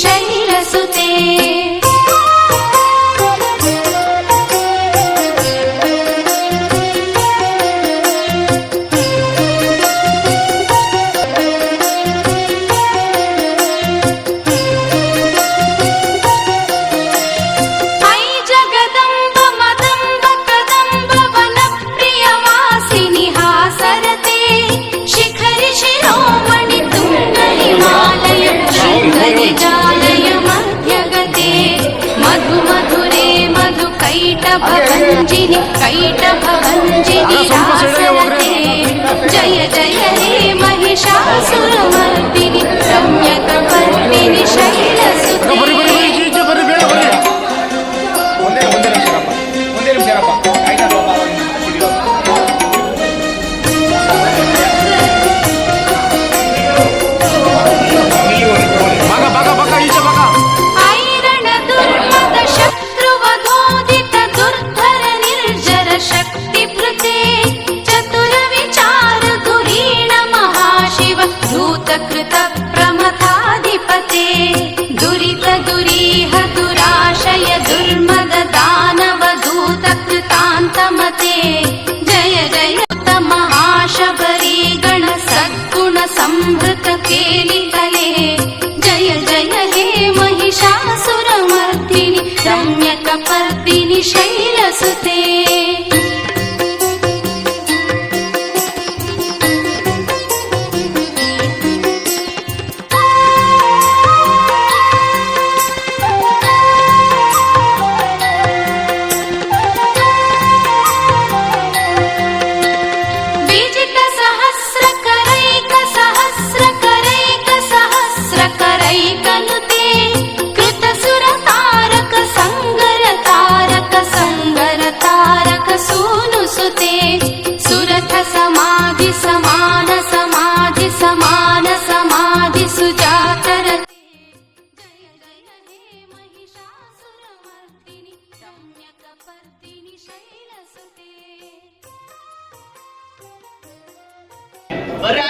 शैलसुते கைட்ட ಸುತೆ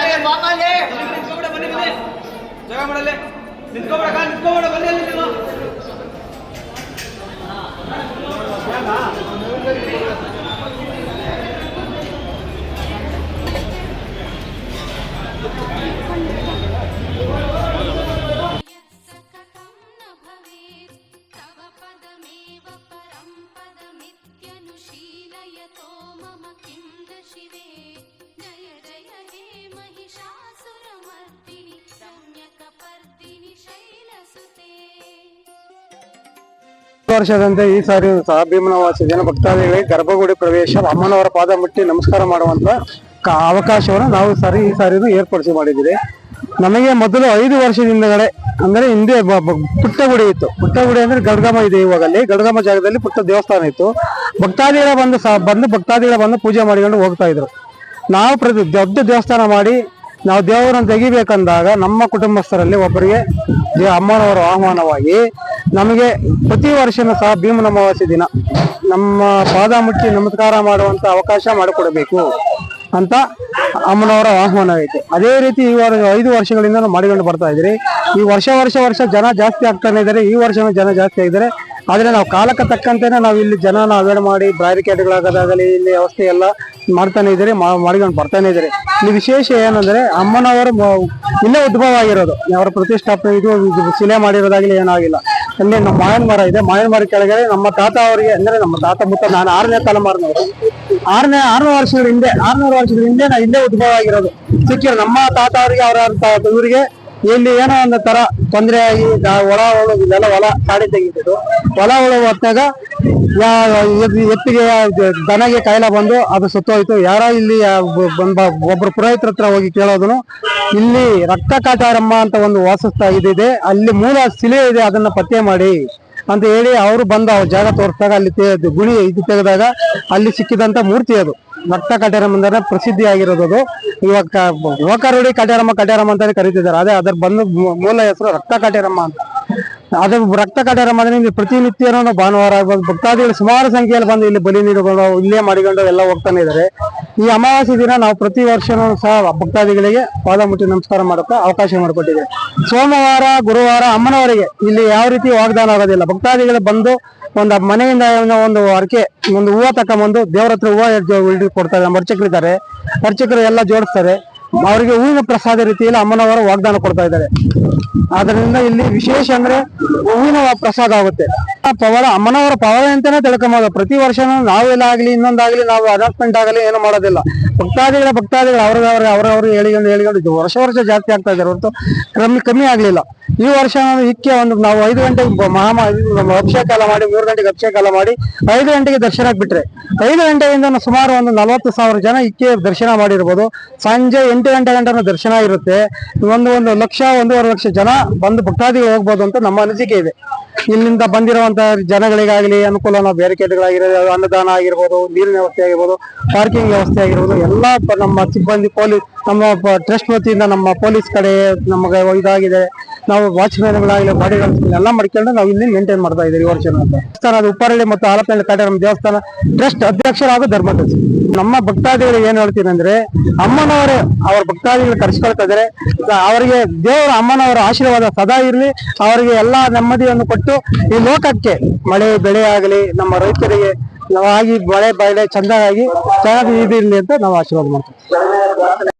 ಬರ್ರಿ ಅರೆ ಬಾಮಲ್ಲಿ ನಿಂತ್ಕೊಬಿಡ ಬನ್ನಿ ಬನ್ನಿ ಜಾಗ ಮಾಡಲ್ಲಿ ನಿಂತ್ಕೊಬಿಡಕ ನಿಂತ್ಕೊಬಿಡ ಬನ್ನಿ ಅಲ್ಲಿ ನೀವು ವರ್ಷದಂತೆ ಈ ಸಾರಿ ಸಹ ಭೀಮನವಾಸಿ ಜನ ಭಕ್ತಾದಿಗಳಿಗೆ ಗರ್ಭಗುಡಿ ಪ್ರವೇಶ ಅಮ್ಮನವರ ಪಾದ ಮುಟ್ಟಿ ನಮಸ್ಕಾರ ಮಾಡುವಂತ ಅವಕಾಶವನ್ನು ನಾವು ಸರಿ ಈ ಸಾರಿ ಏರ್ಪಡಿಸಿ ಮಾಡಿದ್ದೀರಿ. ನಮಗೆ ಮೊದಲು ಐದು ವರ್ಷದಿಂದಗಡೆ ಅಂದ್ರೆ ಹಿಂದೆ ಬ- ಬ- ಪುಟ್ಟ ಗುಡಿ ಇತ್ತು. ಪುಟ್ಟ ಗುಡಿ ಅಂದ್ರೆ ಗಡ್ಗಮ ಇದೆ ಇವಾಗ ಅಲ್ಲಿ ಗಡ್ಗಮ ಜಾಗದಲ್ಲಿ ಪುಟ್ಟ ದೇವಸ್ಥಾನ ಇತ್ತು. ಭಕ್ತಾದಿಗಳ ಬಂದು ಬಂದು ಭಕ್ತಾದಿಗಳ ಬಂದು ಪೂಜೆ ಮಾಡಿಕೊಂಡು ಹೋಗ್ತಾ ಇದ್ರು. ನಾವು ಪ್ರತಿ ದೊಡ್ಡ ದೇವಸ್ಥಾನ ಮಾಡಿ ನಾವು ದೇವರನ್ನು ತೆಗಿಬೇಕಂದಾಗ ನಮ್ಮ ಕುಟುಂಬಸ್ಥರಲ್ಲಿ ಒಬ್ಬರಿಗೆ ಅಮ್ಮನವರ ಆಹ್ವಾನವಾಗಿ ನಮಗೆ ಪ್ರತಿ ವರ್ಷನೂ ಸಹ ಭೀಮನ ಅಮಾವಾಸ್ಯ ದಿನ ನಮ್ಮ ಪಾದ ಮುಟ್ಟಿ ನಮಸ್ಕಾರ ಮಾಡುವಂತ ಅವಕಾಶ ಮಾಡಿಕೊಡಬೇಕು ಅಂತ ಅಮ್ಮನವರ ಆಹ್ವಾನ ಐತೆ. ಅದೇ ರೀತಿ ಈ ವಾರ ಐದು ವರ್ಷಗಳಿಂದ ಮಾಡಿಕೊಂಡು ಬರ್ತಾ ಇದ್ರಿ ಈ ವರ್ಷ ವರ್ಷ ವರ್ಷ ಜನ ಜಾಸ್ತಿ ಆಗ್ತಾನೆ ಇದ್ದಾರೆ. ಈ ವರ್ಷನೂ ಜನ ಜಾಸ್ತಿ ಆಗಿದ್ದಾರೆ. ಆದ್ರೆ ನಾವು ಕಾಲಕ್ಕೆ ತಕ್ಕಂತೆನೆ ನಾವು ಇಲ್ಲಿ ಜನನ ಅವೇರ್ ಮಾಡಿ ಬ್ಯಾರಿಕೇಡ್ಗಳಾಗೋದಾಗಲಿ ಇಲ್ಲಿ ವ್ಯವಸ್ಥೆ ಎಲ್ಲ ಮಾಡ್ತಾನೆ ಇದ್ದಾರೆ ಮಾಡ್ಕೊಂಡು ಬರ್ತಾನೆ ಇದ್ದಾರೆ. ಇಲ್ಲಿ ವಿಶೇಷ ಏನಂದ್ರೆ ಅಮ್ಮನವರು ಇಲ್ಲೇ ಉದ್ಭವ ಆಗಿರೋದು. ಅವರ ಪ್ರತಿಷ್ಠಾಪನೆ ಇದು ಇದು ಶಿಲೆ ಮಾಡಿರೋದಾಗಲಿ ಏನಾಗಿಲ್ಲ. ಅಲ್ಲಿ ನಮ್ಮ ಮಾಯನ್ ಮರ ಇದೆ. ಮಾಯನ್ ಮರ ಕೆಳಗಡೆ ನಮ್ಮ ತಾತ ಅವರಿಗೆ, ಅಂದ್ರೆ ನಮ್ಮ ತಾತ ಮುತ್ತ ನಾನು ಆರನೇ ತಲೆಮಾರಿನವರು ಆರನೇ ಆರ್ನೂರು ವರ್ಷಗಳ ಹಿಂದೆ ಆರ್ನೂರು ವರ್ಷಗಳ ಹಿಂದೆ ನಾ ಇಲ್ಲೇ ಉದ್ಭವ ಆಗಿರೋದು. ಸಿಕ್ಕಿರೋ ನಮ್ಮ ತಾತ ಅವರಿಗೆ, ಅವರ ಇವರಿಗೆ ಇಲ್ಲಿ ಏನೋ ಒಂದು ತರ ತೊಂದರೆ ಆಗಿ ಒಳ ಇದೆಲ್ಲ ಹೊಲ ಕಾಡಿ ತೆಗಿತಿದ್ರು ಹೊಲ ಒಳ ಹೊತ್ತಾಗ ಎತ್ತಿಗೆ ದನಗೆ ಕಾಯಿಲೆ ಬಂದು ಅದು ಸುತ್ತೋಯ್ತು. ಯಾರೋ ಇಲ್ಲಿ ಬಂದ ಒಬ್ರು ಪುರೋಹಿತರ ಹತ್ರ ಹೋಗಿ ಕೇಳೋದನು, ಇಲ್ಲಿ ರಕ್ತ ಕಾಟಾರಮ್ಮ ಅಂತ ಒಂದು ವಾಸಸ್ಥ ಇದಿದೆ. ಅಲ್ಲಿ ಮೂಲ ಶಿಲೆ ಇದೆ, ಅದನ್ನ ಪತ್ತೆ ಮಾಡಿ ಅಂತ ಹೇಳಿ ಅವರು ಬಂದು ಅವ್ರ ಜಾಗ ತೋರಿಸಿದಾಗ ಅಲ್ಲಿ ಗುಣಿ ಇದು ತೆಗೆದಾಗ ಅಲ್ಲಿ ಸಿಕ್ಕಿದಂತ ಮೂರ್ತಿ ಅದು. ರಕ್ತ ಕಟ್ಯಾರಮ್ಮ ಅಂದ್ರೆ ಪ್ರಸಿದ್ಧಿ ಆಗಿರೋದು ಇವಾಗ ಓಕರುಡಿ ಕಟ್ಯಾರಮ್ಮ ಕಟ್ಯಾರಮ್ಮ ಅಂತಾನೆ ಕರೀತಿದ್ದಾರೆ. ಅದೇ ಅದ್ರ ಬಂದು ಮೂಲ ಹೆಸರು ರಕ್ತ ಕಟ್ಯಾರಮ್ಮ ಅಂತ. ಅದು ರಕ್ತ ಕಟ್ಯಾರಮ್ಮ ಅಂದ್ರೆ ನಿಮ್ಗೆ ಪ್ರತಿನಿತ್ಯನೂ ಭಾನುವಾರ ಆಗ್ಬೋದು. ಭಕ್ತಾದಿಗಳು ಸುಮಾರು ಸಂಖ್ಯೆಯಲ್ಲಿ ಬಂದು ಇಲ್ಲಿ ಬಲಿ ನೀಡಿಕೊಂಡು, ಇಲ್ಲೇ ಮಾಡಿಕೊಂಡು ಎಲ್ಲ ಹೋಗ್ತಾನೆ ಇದ್ದಾರೆ. ಈ ಅಮಾವಾಸ್ಯ ದಿನ ನಾವು ಪ್ರತಿ ವರ್ಷನೂ ಸಹ ಭಕ್ತಾದಿಗಳಿಗೆ ಪಾದ ಮುಟ್ಟಿ ನಮಸ್ಕಾರ ಮಾಡೋಕೆ ಅವಕಾಶ ಮಾಡಿಕೊಟ್ಟಿದೆ ಸೋಮವಾರ, ಗುರುವಾರ ಅಮ್ಮನವರಿಗೆ ಇಲ್ಲಿ ಯಾವ ರೀತಿ ವಾಗ್ದಾನ ಆಗೋದಿಲ್ಲ. ಭಕ್ತಾದಿಗಳು ಬಂದು ಒಂದು ಮನೆಯಿಂದ ಒಂದು ಅರಕೆ ಒಂದು ಹೂವು ತಕೊಂಬಂದು ದೇವ್ರ ಹತ್ರ ಹೂವು ಕೊಡ್ತಾರೆ ನಮ್ಮ ಅರ್ಚಕರಿದ್ದಾರೆ. ಅರ್ಚಕರು ಎಲ್ಲ ಜೋಡಿಸ್ತಾರೆ. ಅವರಿಗೆ ಹೂವಿನ ಪ್ರಸಾದ ರೀತಿಯಲ್ಲಿ ಅಮ್ಮನವರ ವಾಗ್ದಾನ ಕೊಡ್ತಾ ಇದ್ದಾರೆ. ಅದರಿಂದ ಇಲ್ಲಿ ವಿಶೇಷ ಅಂದ್ರೆ ಹೂವಿನ ಪ್ರಸಾದ ಆಗುತ್ತೆ. ಆ ಪವಾಡ, ಅಮ್ಮನವರ ಪವರ್ ಅಂತಾನೆ ತಿಳ್ಕೊಂಬೋದು. ಪ್ರತಿ ವರ್ಷನೂ ನಾವೆಲ್ಲ ಆಗ್ಲಿ ಇನ್ನೊಂದಾಗ್ಲಿ ನಾವು ಅನೌನ್ಸ್ಮೆಂಟ್ ಆಗಲಿ ಏನು ಮಾಡೋದಿಲ್ಲ. ಭಕ್ತಾದಿಗಳ ಭಕ್ತಾದಿಗಳು, ಅವ್ರವ್ರ ಅವ್ರವ್ರು ಹೇಳಿಕೊಂಡು ಹೇಳಿಕೊಂಡು ವರ್ಷ ವರ್ಷ ಜಾಸ್ತಿ ಆಗ್ತಾ ಇದ್ದಾರೆ ಹೊರತು ಕಮ್ಮಿ ಕಮ್ಮಿ ಆಗ್ಲಿಲ್ಲ. ಈ ವರ್ಷ ನಾವು ಇಕ್ಕೆ ಒಂದು ನಾವು ಐದು ಗಂಟೆಗೆ ಮಹಾಮ ಅಭಿಷೇಕ ಮಾಡಿ, ಮೂರು ಗಂಟೆಗೆ ಅಭಿಷೇಕ ಎಲ್ಲ ಮಾಡಿ, ಐದು ಗಂಟೆಗೆ ದರ್ಶನ ಬಿಟ್ರೆ ಐದು ಗಂಟೆಯಿಂದ ಸುಮಾರು ಒಂದು ನಲವತ್ತು ಸಾವಿರ ಜನ ಇಕ್ಕೆ ದರ್ಶನ ಮಾಡಿರ್ಬೋದು. ಸಂಜೆ ಎಂಟು ಗಂಟೆ ಗಂಟೆ ದರ್ಶನ ಇರುತ್ತೆ. ಒಂದು ಒಂದು ಲಕ್ಷ, ಒಂದೂವರೆ ಲಕ್ಷ ಜನ ಬಂದು ಭಕ್ತಾದಿಗಳು ಹೋಗ್ಬೋದು ಅಂತ ನಮ್ಮ ಅನಿಸಿಕೆ ಇದೆ. ಇಲ್ಲಿಂದ ಬಂದಿರುವಂತ ಜನಗಳಿಗಾಗಲಿ, ಅನುಕೂಲ ನಾವು ಬ್ಯಾರಿಕೇಡ್ಗಳಾಗಿರೋದು ಅನ್ನದಾನ ಆಗಿರ್ಬೋದು, ನೀರಿನ ವ್ಯವಸ್ಥೆ ಆಗಿರ್ಬೋದು ಪಾರ್ಕಿಂಗ್ ವ್ಯವಸ್ಥೆ ಆಗಿರ್ಬೋದು, ಎಲ್ಲ ನಮ್ಮ ಸಿಬ್ಬಂದಿ ಪೊಲೀಸ್, ನಮ್ಮ ಟ್ರಸ್ಟ್ ವತಿಯಿಂದ ನಮ್ಮ ಪೊಲೀಸ್ ಕಡೆ ನಮಗೆ ಇದಾಗಿದೆ. ನಾವು ವಾಚ್ಮ್ಯಾನ್ಗಳಾಗಲಿ ಬಾಡಿಗಳು ಎಲ್ಲ ಮಾಡ್ಕೊಂಡು ನಾವು ಇಲ್ಲಿ ಮೇಂಟೈನ್ ಮಾಡ್ತಾ ಇದ್ದೀವಿ ಈ ವರ್ಷ ಅದು ಉಪ್ಪರಳ್ಳಿ ಮತ್ತು ಆಲಪನಹಳ್ಳಿ ಕಡೆ ನಮ್ಮ ದೇವಸ್ಥಾನ ಟ್ರಸ್ಟ್ ಅಧ್ಯಕ್ಷರಾದ ಧರ್ಮದರ್ಶಿ. ನಮ್ಮ ಭಕ್ತಾದಿಗಳು ಏನು ಹೇಳ್ತೀನಿ ಅಂದ್ರೆ ಅಮ್ಮನವರೇ ಅವ್ರ ಭಕ್ತಾದಿಗಳು ಕರ್ಸ್ಕೊಳ್ತಾ ಇದಾರೆ. ಅವರಿಗೆ ದೇವರ ಅಮ್ಮನವರ ಆಶೀರ್ವಾದ ಸದಾ ಇರಲಿ. ಅವರಿಗೆ ಎಲ್ಲ ನೆಮ್ಮದಿಯನ್ನು ಕೊಟ್ಟು ಈ ಲೋಕಕ್ಕೆ ಮಳೆ, ಬೆಳೆ ಆಗಲಿ, ನಮ್ಮ ರೈತರಿಗೆ ಆಗಿ ಮಳೆ, ಬೆಳೆ ಚಂದಾಗಿ ಚೆನ್ನಾಗಿ ಇದಿರಲಿ ಅಂತ ನಾವು ಆಶೀರ್ವಾದ ಮಾಡ್ತೀವಿ.